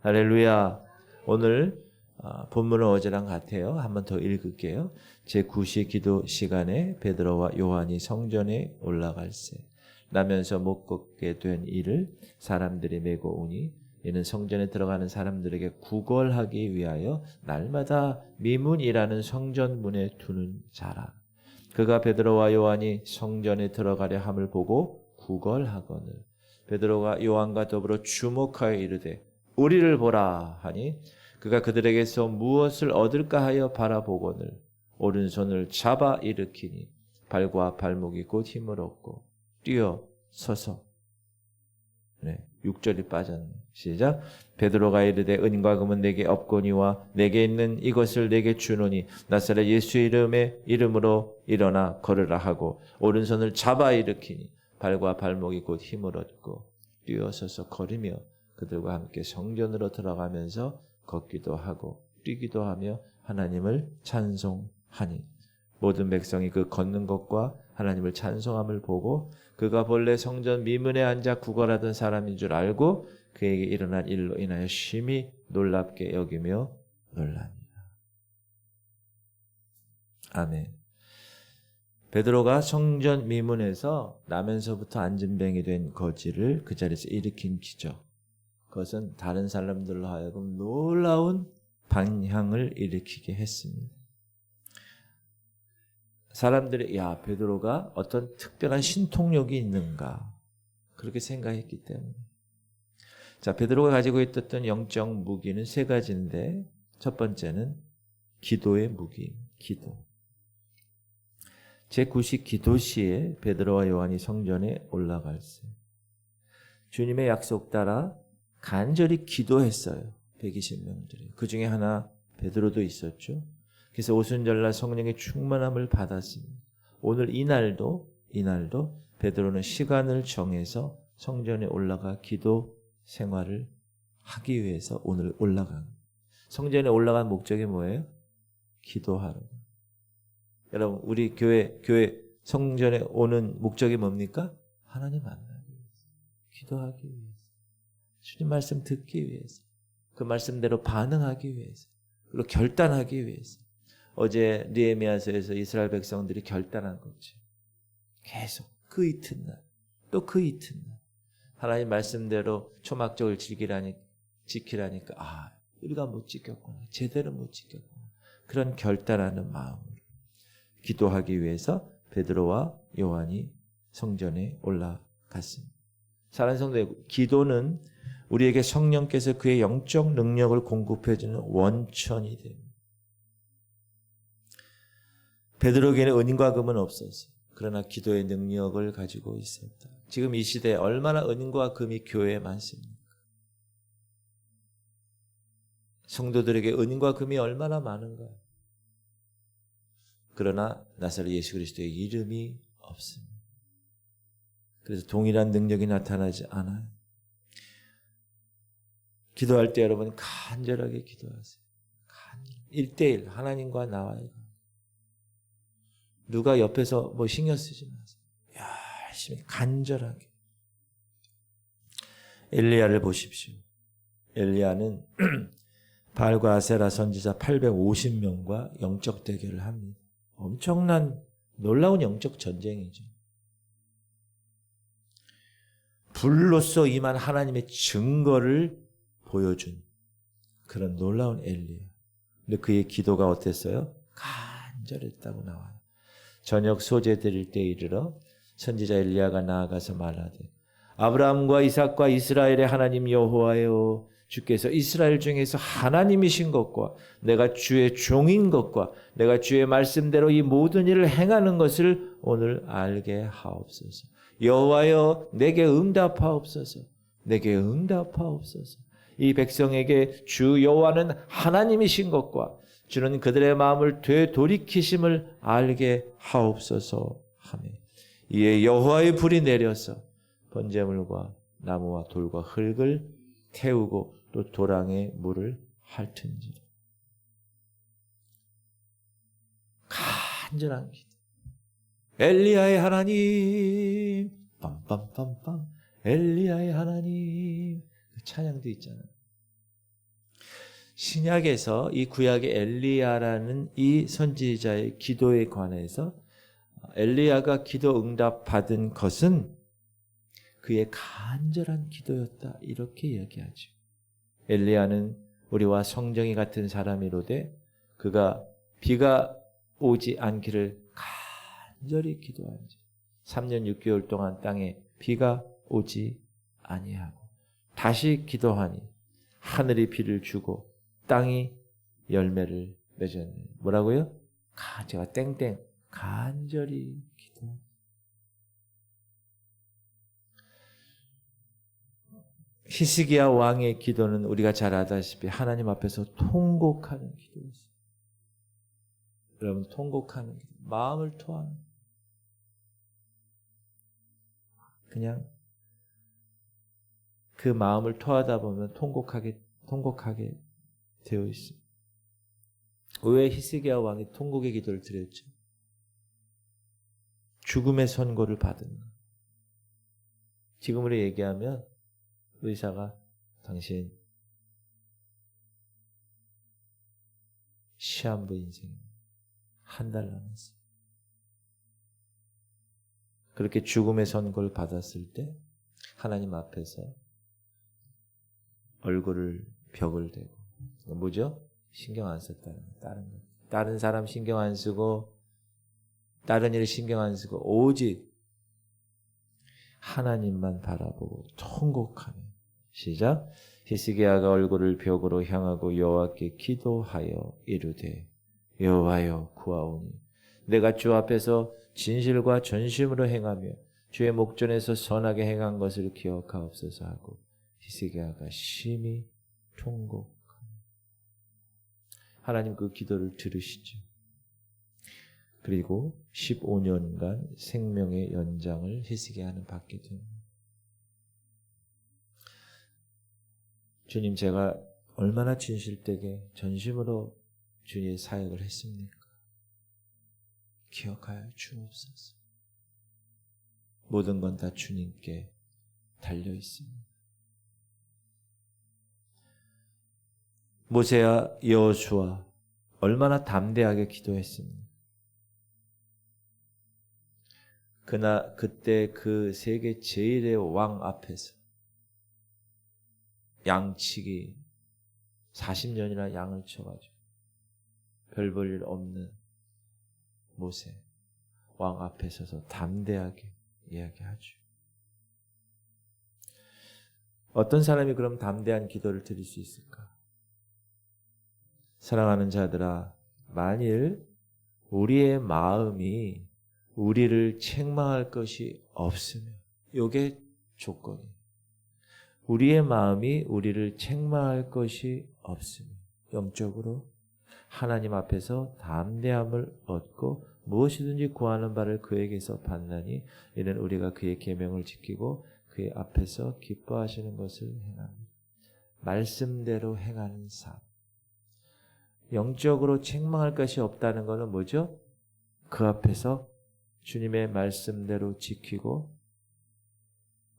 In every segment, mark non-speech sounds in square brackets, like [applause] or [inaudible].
할렐루야. 오늘 아, 본문은 어제랑 같아요. 한번 더 읽을게요. 제 9시 기도 시간에 베드로와 요한이 성전에 올라갈세. 나면서 못 걷게 된 이를 사람들이 메고 오니 이는 성전에 들어가는 사람들에게 구걸하기 위하여 날마다 미문이라는 성전 문에 두는 자라. 그가 베드로와 요한이 성전에 들어가려 함을 보고 구걸하거늘 베드로가 요한과 더불어 주목하여 이르되 우리를 보라 하니 그가 그들에게서 무엇을 얻을까 하여 바라보거늘 오른손을 잡아 일으키니 발과 발목이 곧 힘을 얻고 뛰어 서서 네, 6절이 빠졌네. 시작. 베드로가 이르되 은과 금은 내게 없거니와 내게 있는 이것을 내게 주노니 나사렛 예수의 이름의 이름으로 일어나 걸으라 하고 오른손을 잡아 일으키니 발과 발목이 곧 힘을 얻고 뛰어서서 걸으며 그들과 함께 성전으로 들어가면서 걷기도 하고 뛰기도 하며 하나님을 찬송하니 모든 백성이 그 걷는 것과 하나님을 찬송함을 보고 그가 본래 성전 미문에 앉아 구걸하던 사람인 줄 알고 그에게 일어난 일로 인하여 심히 놀랍게 여기며 놀라니라. 아멘. 베드로가 성전 미문에서 나면서부터 안진뱅이 된 거지를 그 자리에서 일으킨 기적. 그것은 다른 사람들로 하여금 놀라운 방향을 일으키게 했습니다. 사람들이 야 베드로가 어떤 특별한 신통력이 있는가? 그렇게 생각했기 때문에. 자 베드로가 가지고 있었던 영적 무기는 세 가지인데 첫 번째는 기도의 무기 기도. 제9식 기도 시에 베드로와 요한이 성전에 올라갈세 주님의 약속 따라 간절히 기도했어요 120명들이 그 중에 하나 베드로도 있었죠 그래서 오순절날 성령의 충만함을 받았습니다. 오늘 이날도 이날도 베드로는 시간을 정해서 성전에 올라가 기도 생활을 하기 위해서 오늘 올라간 성전에 올라간 목적이 뭐예요? 기도하러. 여러분 우리 교회 교회 성전에 오는 목적이 뭡니까? 하나님 만나기 위해서, 기도하기 위해서, 주님 말씀 듣기 위해서, 그 말씀대로 반응하기 위해서, 그리고 결단하기 위해서. 어제 니에미아서에서 이스라엘 백성들이 결단한 거죠. 계속 그 이튿날 또 그 이튿날 하나님 말씀대로 초막적을 지키라니 지키라니까 아 우리가 못 지켰구나 제대로 못 지켰구나 그런 결단하는 마음으로 기도하기 위해서 베드로와 요한이 성전에 올라갔습니다. 사랑하는 성도 기도는 우리에게 성령께서 그의 영적 능력을 공급해 주는 원천이 됩니다. 베드로에게는 은인과 금은 없었어요. 그러나 기도의 능력을 가지고 있었다. 지금 이 시대에 얼마나 은인과 금이 교회에 많습니까? 성도들에게 은인과 금이 얼마나 많은가요? 그러나 나사렛 예수 그리스도의 이름이 없습니다. 그래서 동일한 능력이 나타나지 않아요. 기도할 때 여러분 간절하게 기도하세요. 1대1 하나님과 나와요. 누가 옆에서 뭐 신경 쓰지 마세요. 열심히 간절하게. 엘리야를 보십시오. 엘리야는 [clears throat] 발과 아세라 선지자 850명과 영적 대결을 합니다. 엄청난 놀라운 영적 전쟁이죠. 불로서 임한 하나님의 증거를 보여준 그런 놀라운 엘리야. 근데 그의 기도가 어땠어요? 간절했다고 나와요. 저녁 소재 드릴 때 이르러 선지자 엘리야가 나아가서 말하되 아브라함과 이삭과 이스라엘의 하나님 여호와여 주께서 이스라엘 중에서 하나님이신 것과 내가 주의 종인 것과 내가 주의 말씀대로 이 모든 일을 행하는 것을 오늘 알게 하옵소서. 여호와여 내게 응답하옵소서. 내게 응답하옵소서. 이 백성에게 주 여호와는 하나님이신 것과 주는 그들의 마음을 되돌이키심을 알게 하옵소서 하며 이에 여호와의 불이 내려서 번제물과 나무와 돌과 흙을 태우고 또 도랑에 물을 핥은지. 간절한 기도. 엘리야의 하나님. 빰빰빰빰. 엘리야의 하나님. 그 찬양도 있잖아요 신약에서 이 구약의 엘리야라는 이 선지자의 기도에 관해서 엘리야가 기도 응답 받은 것은 그의 간절한 기도였다 이렇게 이야기하죠. 엘리야는 우리와 성정이 같은 사람이로되 그가 비가 오지 않기를 간절히 기도한지 3년 6개월 동안 땅에 비가 오지 아니하고 다시 기도하니 하늘이 비를 주고 땅이 열매를 맺었네. 뭐라고요? 가, 제가 땡땡 간절히 기도. 히스기야 왕의 기도는 우리가 잘 아다시피 하나님 앞에서 통곡하는 기도였어요. 여러분 통곡하는 기도, 마음을 토하는 그냥 그 마음을 토하다 보면 통곡하게 통곡하게 되어 있습니다. 왜 히스기야 왕이 통곡의 기도를 드렸죠? 죽음의 선고를 받은 지금으로 얘기하면 의사가 당신 시한부 인생 한 달 남았어. 그렇게 죽음의 선고를 받았을 때 하나님 앞에서 얼굴을 벽을 대고 뭐죠? 신경 안 썼다는 거. 다른 거. 다른 사람 신경 안 쓰고 다른 일 신경 안 쓰고 오직 하나님만 바라보고 통곡하는 시작 히스기야가 얼굴을 벽으로 향하고 여호와께 기도하여 이르되 여호와여 구하오니 내가 주 앞에서 진실과 전심으로 행하며 주의 목전에서 선하게 행한 것을 기억하옵소서 하고 히스기야가 심히 통곡 하나님 그 기도를 들으시죠. 그리고 15년간 생명의 연장을 히스기야는 받게 됩니다. 주님 제가 얼마나 진실되게 전심으로 주의 사역을 했습니까? 기억하여 주옵소서. 모든 건 다 주님께 달려 있습니다. 모세와 여호수아 얼마나 담대하게 기도했습니까? 그나 그때 그 세계 제일의 왕 앞에서 양치기 40년이나 양을 쳐가지고 별 볼 일 없는 모세 왕 앞에 서서 담대하게 이야기하죠. 어떤 사람이 그럼 담대한 기도를 드릴 수 있을까? 사랑하는 자들아, 만일 우리의 마음이 우리를 책망할 것이 없으면, 요게 조건이. 우리의 마음이 우리를 책망할 것이 없으면, 영적으로 하나님 앞에서 담대함을 얻고 무엇이든지 구하는 바를 그에게서 받나니 이는 우리가 그의 계명을 지키고 그의 앞에서 기뻐하시는 것을 행합니다. 말씀대로 행하는 삶. 영적으로 책망할 것이 없다는 것은 뭐죠? 그 앞에서 주님의 말씀대로 지키고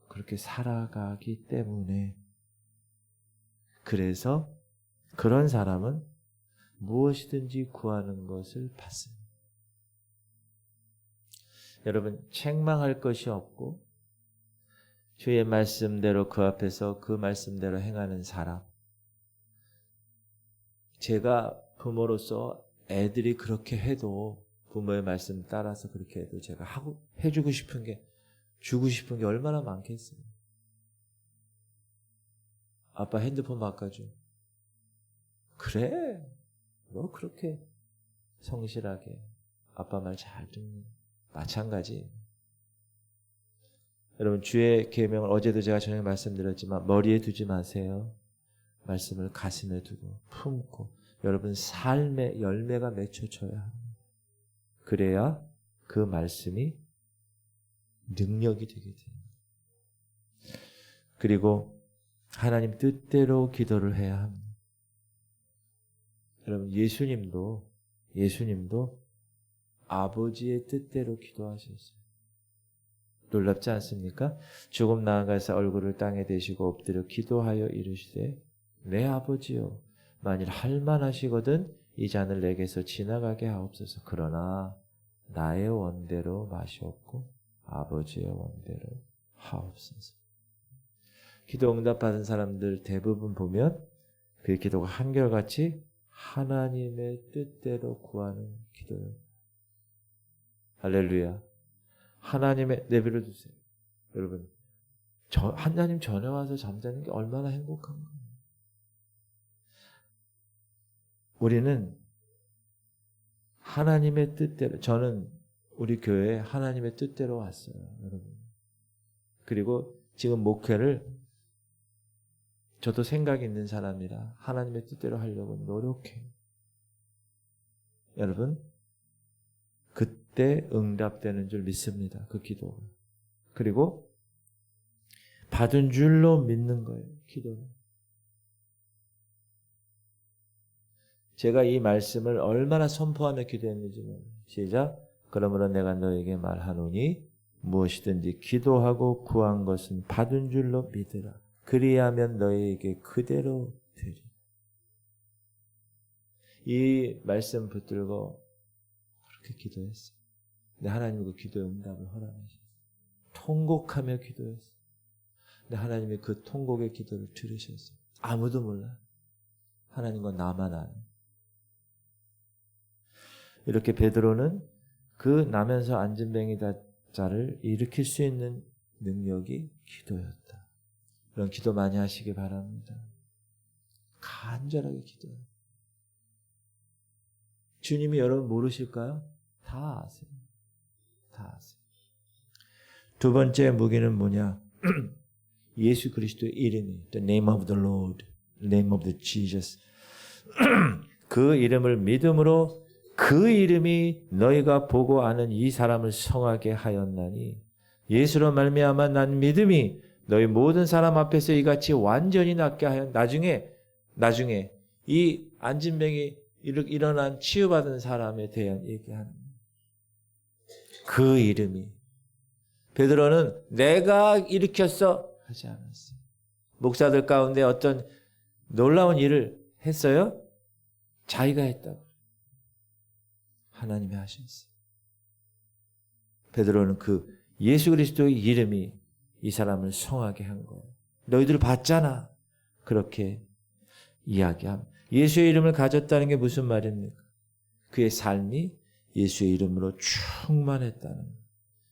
그렇게 살아가기 때문에 그래서 그런 사람은 무엇이든지 구하는 것을 받습니다. 여러분 책망할 것이 없고 주의 말씀대로 그 앞에서 그 말씀대로 행하는 사람 제가 부모로서 애들이 그렇게 해도 부모의 말씀 따라서 그렇게 해도 제가 하고 해주고 싶은 게 주고 싶은 게 얼마나 많겠어요. 아빠 핸드폰 바꿔줘. 그래. 뭐 그렇게 성실하게 아빠 말 잘 듣는 마찬가지. 여러분 주의 계명을 어제도 제가 저녁에 말씀드렸지만 머리에 두지 마세요. 말씀을 가슴에 두고 품고 여러분 삶의 열매가 맺혀져야 합니다. 그래야 그 말씀이 능력이 되게 됩니다. 그리고 하나님 뜻대로 기도를 해야 합니다. 여러분 예수님도 예수님도 아버지의 뜻대로 기도하셨어요. 놀랍지 않습니까? 조금 나아가서 얼굴을 땅에 대시고 엎드려 기도하여 이르시되 내 아버지여 만일 할만하시거든 이 잔을 내게서 지나가게 하옵소서. 그러나 나의 원대로 마시옵고 아버지의 원대로 하옵소서. 기도 응답 받은 사람들 대부분 보면 그 기도가 한결같이 하나님의 뜻대로 구하는 기도예요. 할렐루야. 하나님의 내비를 두세요. 여러분, 저, 하나님 전에 와서 잠자는 게 얼마나 행복한가. 우리는 하나님의 뜻대로, 저는 우리 교회에 하나님의 뜻대로 왔어요, 여러분. 그리고 지금 목회를 저도 생각 있는 사람이라 하나님의 뜻대로 하려고 노력해요. 여러분, 그때 응답되는 줄 믿습니다. 그 기도가. 그리고 받은 줄로 믿는 거예요. 기도는. 제가 이 말씀을 얼마나 선포하며 기도했는지 시작. 그러므로 내가 너에게 말하노니 무엇이든지 기도하고 구한 것은 받은 줄로 믿으라. 그리하면 너에게 그대로 되리. 이 말씀 붙들고 그렇게 기도했어요. 근데 하나님 그 기도의 응답을 허락하셨어요. 통곡하며 기도했어요. 근데 하나님이 그 통곡의 기도를 들으셨어요. 아무도 몰라. 하나님과 나만 아는. 이렇게 베드로는 그 나면서 안진뱅이다 자를 일으킬 수 있는 능력이 기도였다. 그런 기도 많이 하시기 바랍니다. 간절하게 기도해요. 주님이 여러분 모르실까요? 다 아세요. 다 아세요. 두 번째 무기는 뭐냐? [clears throat] 예수 그리스도의 이름이 the name of the Lord, name of the Jesus. [clears throat] 그 이름을 믿음으로 그 이름이 너희가 보고 아는 이 사람을 성하게 하였나니 예수로 말미암아 난 믿음이 너희 모든 사람 앞에서 이같이 완전히 낫게 하여 나중에 나중에 이 안진병이 일어난 치유받은 사람에 대한 얘기하는 그 이름이 베드로는 내가 일으켰어 하지 않았어요. 목사들 가운데 어떤 놀라운 일을 했어요? 자기가 했다고. 하나님이 하셨어요. 베드로는 그 예수 그리스도의 이름이 이 사람을 성하게 한 거예요. 너희들 봤잖아. 그렇게 이야기함. 예수의 이름을 가졌다는 게 무슨 말입니까? 그의 삶이 예수의 이름으로 충만했다는 거예요.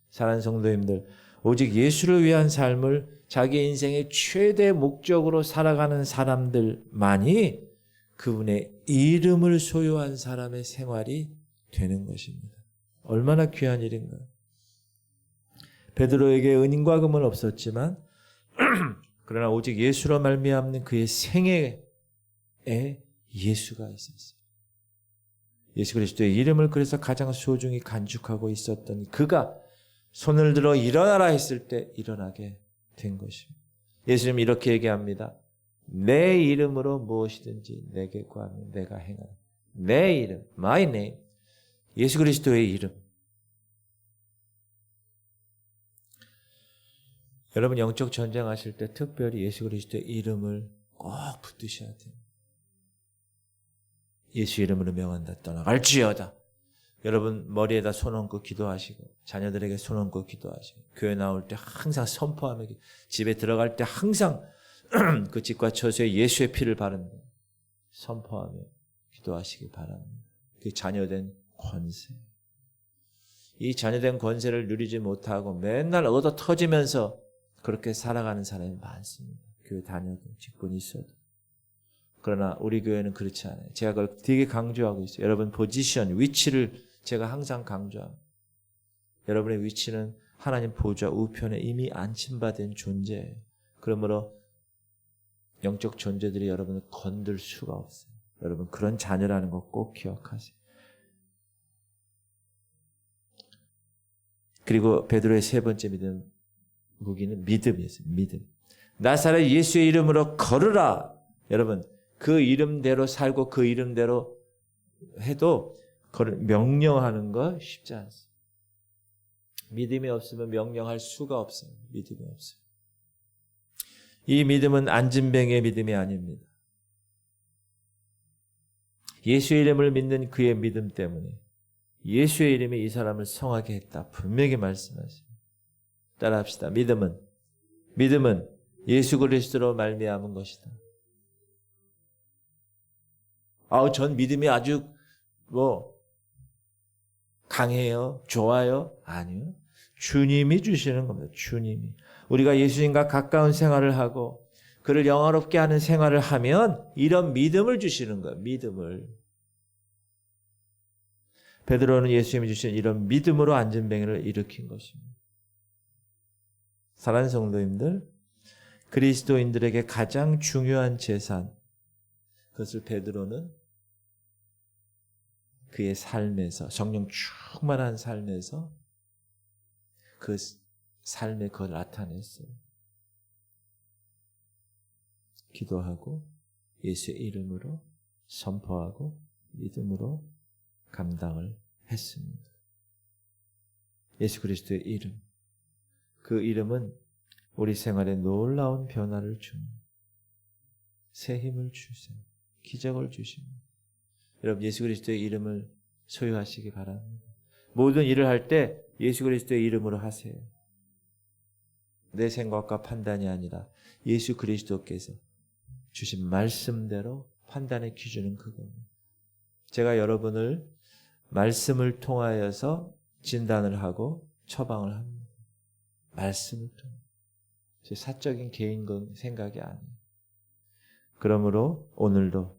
사랑하는 성도님들, 오직 예수를 위한 삶을 자기 인생의 최대 목적으로 살아가는 사람들만이 그분의 이름을 소유한 사람의 생활이 되는 것입니다. 얼마나 귀한 일인가요? 베드로에게 은인과 금은 없었지만 [clears throat] 그러나 오직 예수로 말미암는 그의 생애에 예수가 있었어요. 예수 그리스도의 이름을 그래서 가장 소중히 간직하고 있었던 그가 손을 들어 일어나라 했을 때 일어나게 된 것입니다. 예수님 이렇게 얘기합니다. 내 이름으로 무엇이든지 내게 구하면 내가 행하라. 내 이름, my name. 예수 그리스도의 이름. 여러분 영적 전쟁하실 때 특별히 예수 그리스도의 이름을 꼭 붙드셔야 돼요. 예수 이름으로 명한다 떠나갈지어다. 여러분 머리에다 손 얹고 기도하시고 자녀들에게 손 얹고 기도하시고 교회 나올 때 항상 선포하며 집에 들어갈 때 항상 [clears throat] 그 집과 처소에 예수의 피를 바른 선포하며 기도하시기 바랍니다. 그 자녀된 권세. 이 자녀된 권세를 누리지 못하고 맨날 얻어 터지면서 그렇게 살아가는 사람이 많습니다. 교회 다녀도 직분이 있어도. 그러나 우리 교회는 그렇지 않아요. 제가 그걸 되게 강조하고 있어요. 여러분 포지션, 위치를 제가 항상 강조합니다. 여러분의 위치는 하나님 보좌 우편에 이미 안침받은 존재예요. 그러므로 영적 존재들이 여러분을 건들 수가 없어요. 여러분 그런 자녀라는 거 꼭 기억하세요. 그리고 베드로의 세 번째 믿음 무기는 믿음이었어요. 믿음. 나사렛 예수의 이름으로 걸으라. 여러분 그 이름대로 살고 그 이름대로 해도 명령하는 거 쉽지 않습니다. 믿음이 없으면 명령할 수가 없어요. 믿음이 없어요. 이 믿음은 안진뱅의 믿음이 아닙니다. 예수의 이름을 믿는 그의 믿음 때문에 예수의 이름이 이 사람을 성하게 했다. 분명히 말씀하십니다. 따라합시다. 믿음은 믿음은 예수 그리스도로 말미암은 것이다. 아우 전 믿음이 아주 뭐 강해요. 좋아요. 아니요. 주님이 주시는 겁니다. 주님이. 우리가 예수님과 가까운 생활을 하고 그를 영화롭게 하는 생활을 하면 이런 믿음을 주시는 거예요. 믿음을. 베드로는 예수님이 주신 이런 믿음으로 안전뱅이를 일으킨 것입니다. 사랑하는 성도님들, 그리스도인들에게 가장 중요한 재산, 그것을 베드로는 그의 삶에서, 성령 충만한 삶에서 그 삶에 그걸 나타냈어요. 기도하고 예수의 이름으로 선포하고 믿음으로 감당을 했습니다. 예수 그리스도의 이름. 그 이름은 우리 생활에 놀라운 변화를 줍니다. 새 힘을 주세요. 기적을 주십니다. 여러분 예수 그리스도의 이름을 소유하시기 바랍니다. 모든 일을 할 때 예수 그리스도의 이름으로 하세요. 내 생각과 판단이 아니라 예수 그리스도께서 주신 말씀대로 판단의 기준은 그겁니다. 제가 여러분을 말씀을 통하여서 진단을 하고 처방을 합니다. 말씀을 통해. 제 사적인 개인 건 생각이 아니에요. 그러므로 오늘도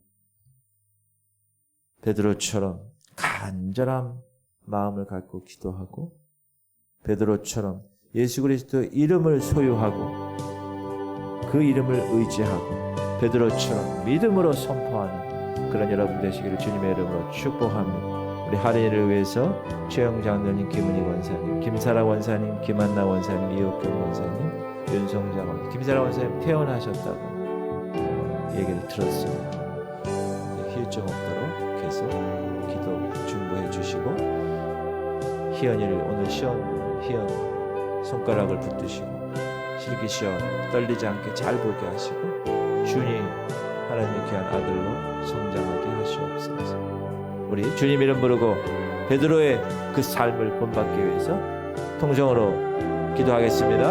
베드로처럼 간절한 마음을 갖고 기도하고 베드로처럼 예수 그리스도 이름을 소유하고 그 이름을 의지하고 베드로처럼 믿음으로 선포하는 그런 여러분 되시기를 주님의 이름으로 축복합니다. 우리 할인을 위해서 최영 장로님, 김은희 원사님, 김사라 원사님, 김한나 원사님, 이옥경 원사님, 윤성자 원사님, 김사라 원사님 퇴원하셨다고 어, 얘기를 들었습니다. 휴증 없도록 계속 기도 중보해 주시고 희연이를 오늘 시험 희연 손가락을 붙드시고 실기시험 떨리지 않게 잘 보게 하시고 주님 하나님의 귀한 아들로 성장하게 하시옵소서. 우리 주님 이름 부르고 베드로의 그 삶을 본받기 위해서 통성으로 기도하겠습니다.